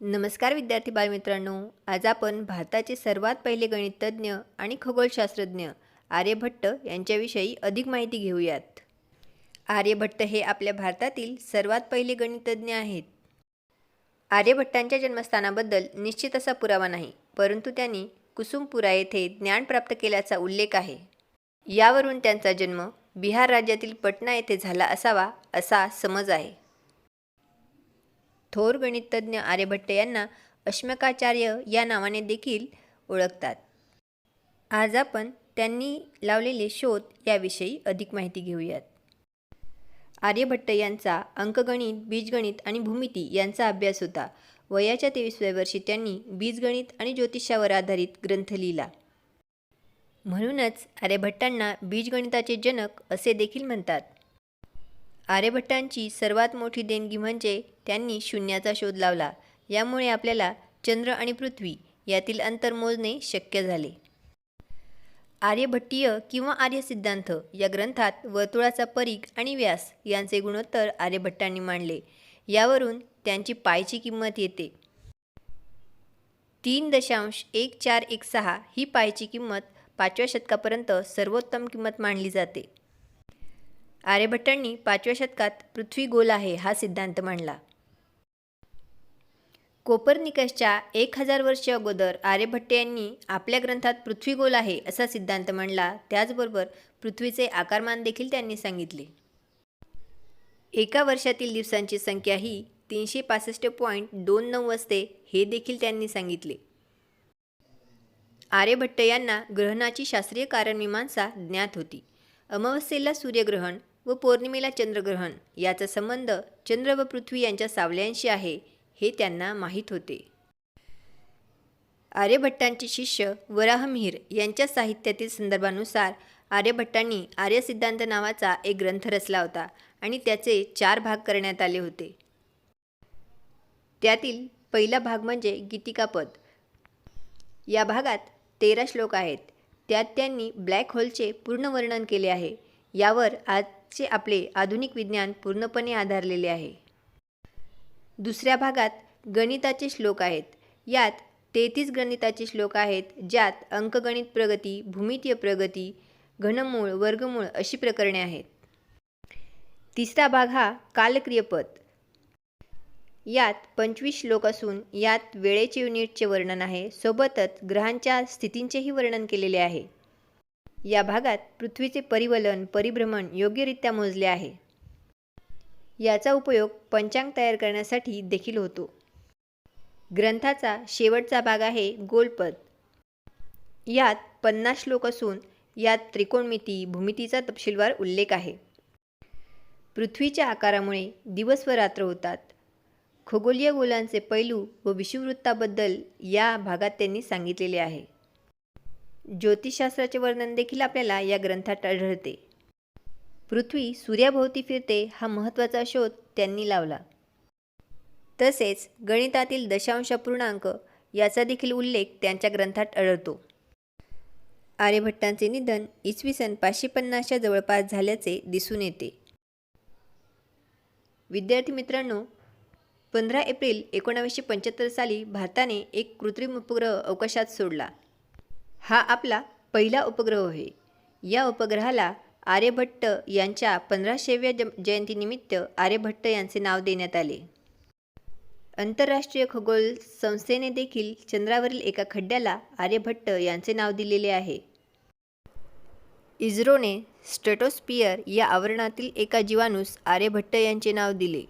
नमस्कार विद्यार्थी बालमित्रांनो आज आपण भारताचे सर्वात पहिले गणितज्ञ आणि खगोलशास्त्रज्ञ आर्यभट्ट यांच्याविषयी अधिक माहिती घेऊयात. आर्यभट्ट हे आपल्या भारतातील सर्वात पहिले गणितज्ञ आहेत. आर्यभट्टांच्या जन्मस्थानाबद्दल निश्चित असा पुरावा नाही परंतु त्यांनी कुसुमपुरा येथे ज्ञान प्राप्त केल्याचा उल्लेख आहे. यावरून त्यांचा जन्म बिहार राज्यातील पटना येथे झाला असावा असा समज आहे. थोर गणितज्ञ आर्यभट्ट यांना अश्मकाचार्य या नावाने देखील ओळखतात. आज आपण त्यांनी लावलेले शोध याविषयी अधिक माहिती घेऊयात. आर्यभट्ट यांचा अंकगणित बीजगणित आणि भूमिती यांचा अभ्यास होता. वयाच्या तेवीसव्या वर्षी त्यांनी बीजगणित आणि ज्योतिषावर आधारित ग्रंथ लिहिला. म्हणूनच आर्यभट्टांना बीजगणिताचे जनक असे देखील म्हणतात. आर्यभट्टांची सर्वात मोठी देणगी म्हणजे त्यांनी शून्याचा शोध लावला यामुळे आपल्याला चंद्र आणि पृथ्वी यातील अंतर मोजणे शक्य झाले. आर्यभट्टीय किंवा आर्य सिद्धांत या ग्रंथात वर्तुळाचा परीघ आणि व्यास यांचे गुणोत्तर आर्यभट्टांनी मांडले यावरून त्यांची पायची किंमत येते. तीन दशांश एक चार एक सहा ही पायची किंमत पाचव्या शतकापर्यंत सर्वोत्तम किंमत मानली जाते. आर्यभट्टांनी पाचव्या शतकात पृथ्वी गोल आहे हा सिद्धांत मांडला. कोपर्निकसच्या एक हजार वर्षे अगोदर आर्यभट्ट यांनी आपल्या ग्रंथात पृथ्वी गोल आहे असा सिद्धांत मांडला त्याचबरोबर पृथ्वीचे आकारमान देखील त्यांनी सांगितले. एका वर्षातील दिवसांची संख्या ही तीनशे पासष्ट पॉईंट दोन नऊ असते हे देखील त्यांनी सांगितले. आर्यभट्ट यांना ग्रहणाची शास्त्रीय कारणमीमांसा ज्ञात होती. अमावस्येला सूर्यग्रहण व पौर्णिमेला चंद्रग्रहण. याचा संबंध चंद्र व पृथ्वी यांच्या सावल्यांशी आहे हे त्यांना माहीत होते. आर्यभट्टांचे शिष्य वराहमिहिर यांच्या साहित्यातील संदर्भानुसार आर्यभट्टांनी आर्य सिद्धांत नावाचा एक ग्रंथ रचला होता आणि त्याचे चार भाग करण्यात आले होते. त्यातील पहिला भाग म्हणजे गीतिकापद. या भागात तेरा श्लोक आहेत. त्यात त्यांनी ब्लॅक होलचे पूर्ण वर्णन केले आहे. यावर आजचे आपले आधुनिक विज्ञान पूर्णपणे आधारलेले आहे. दुसऱ्या भागात गणिताचे श्लोक आहेत. यात तेहतीस गणिताचे श्लोक आहेत ज्यात अंकगणित प्रगती भूमितीय प्रगती घनमूळ वर्गमूळ अशी प्रकरणे आहेत. तिसरा भाग हा कालक्रियपद. यात पंचवीस श्लोक असून यात वेळेचे युनिटचे वर्णन आहे. सोबतच ग्रहांच्या स्थितींचेही वर्णन केलेले आहे. या भागात पृथ्वीचे परिवलन परिभ्रमण योग्यरित्या मोजले आहे. याचा उपयोग पंचांग तयार करण्यासाठी देखील होतो. ग्रंथाचा शेवटचा भाग आहे गोलपद. यात पन्नास श्लोक असून यात त्रिकोणमिती भूमितीचा तपशीलवार उल्लेख आहे. पृथ्वीच्या आकारामुळे दिवस व रात्र होतात. खगोलीय गोलांचे पैलू व विषुववृत्ताबद्दल या भागात त्यांनी सांगितलेले आहे. ज्योतिषशास्त्राचे वर्णन देखील आपल्याला या ग्रंथात आढळते. पृथ्वी सूर्याभोवती फिरते हा महत्त्वाचा शोध त्यांनी लावला. तसेच गणितातील दशांश पूर्णांक याचा देखील उल्लेख त्यांच्या ग्रंथात आढळतो. आर्यभट्टांचे निधन इसवी सन पाचशे पन्नासच्या जवळपास झाल्याचे दिसून येते. विद्यार्थी मित्रांनो पंधरा एप्रिल एकोणावीसशे पंच्याहत्तर साली भारताने एक कृत्रिम उपग्रह अवकाशात सोडला. हा आपला पहिला उपग्रह आहे. या उपग्रहाला आर्यभट्ट यांच्या पंधराशेव्या ज जयंतीनिमित्त आर्यभट्ट यांचे नाव देण्यात आले. आंतरराष्ट्रीय खगोल संस्थेने देखील चंद्रावरील एका खड्ड्याला आर्यभट्ट यांचे नाव दिलेले आहे. इस्रोने स्ट्रेटोस्पियर या आवरणातील एका जीवाणूस आर्यभट्ट यांचे नाव दिले.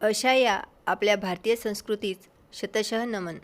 अशा या आपल्या भारतीय संस्कृतीत शतशः नमन.